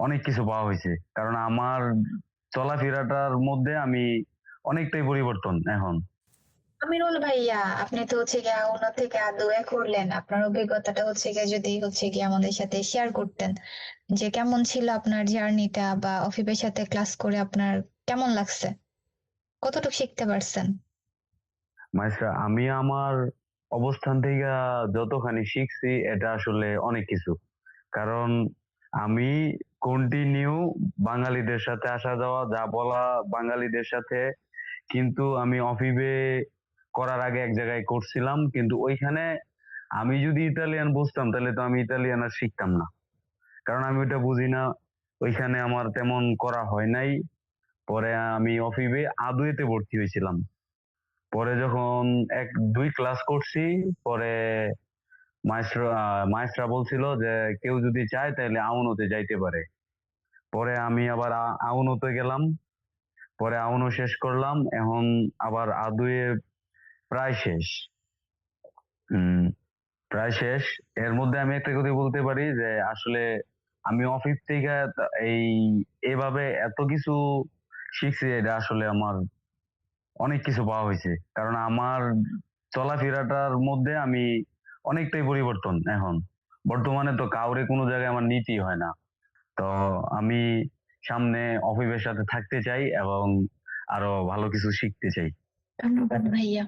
অনেক কিছু পাওয়া হয়েছে। কারণ আমার চলাফেরাটার মধ্যে আমি অনেকটাই পরিবর্তন এখন। আমিরুল ভাইয়া আপনি তো হচ্ছে গিয়ে ওনার থেকে আদুয়া করলেন। আপনার অভিজ্ঞতাটা হচ্ছে গিয়ে যদি হচ্ছে গিয়ে আমাদের সাথে শেয়ার করতেন যে কেমন ছিল আপনার জার্নিটা বা অফিসের সাথে ক্লাস করে আপনার কেমন লাগছে? কতটুকু শিখতে পারছেন? মাইসরা আমি আমার অবস্থান থেকে যতখানি শিখছি এটা আসলে অনেক কিছু। কারণ আমি কন্টিনিউ বাঙালিদের সাথে আসা যাওয়া, যা বলা বাঙালিদের সাথে। কিন্তু আমি অফিবে করার আগে এক জায়গায় করছিলাম, কিন্তু ওইখানে আমি যদি ইতালিয়ান বুঝতাম, তাহলে তো আমি ইতালিয়ান আর শিখতাম না। কারণ আমি ওটা বুঝি না, ওইখানে আমার তেমন করা হয় নাই। পরে আমি অফিবে আদুয়েতে ভর্তি হয়েছিলাম। পরে যখন এক, দুই ক্লাস করছি, পরে মাস্টার মাস্টাররা বলছিল যে কেউ যদি চায় তাহলে আউনোতে যাইতে পারে। পরে আমি আবার আউনোতে গেলাম। পরে আউনো শেষ করলাম, এখন আবার আদুয়ে প্রায় শেষ। উম, প্রায় শেষ। এর মধ্যে আমি একটা কথা বলতে পারি যে, আসলে আমি অফিস থেকে এই, এভাবে এত কিছু শিখছি এটা আসলে আমার অনেক কিছু পাওয়া হয়েছে। কারণ আমার চলাফেরাটার মধ্যে আমি অনেকটাই পরিবর্তন এখন। বর্তমানে তো কাউরে কোনো জায়গায় আমার নীতি হয় না। তো আমি সামনে অফিবের সাথে থাকতে চাই এবং আরও ভালো কিছু শিখতে চাই। ধন্যবাদ ভাইয়া।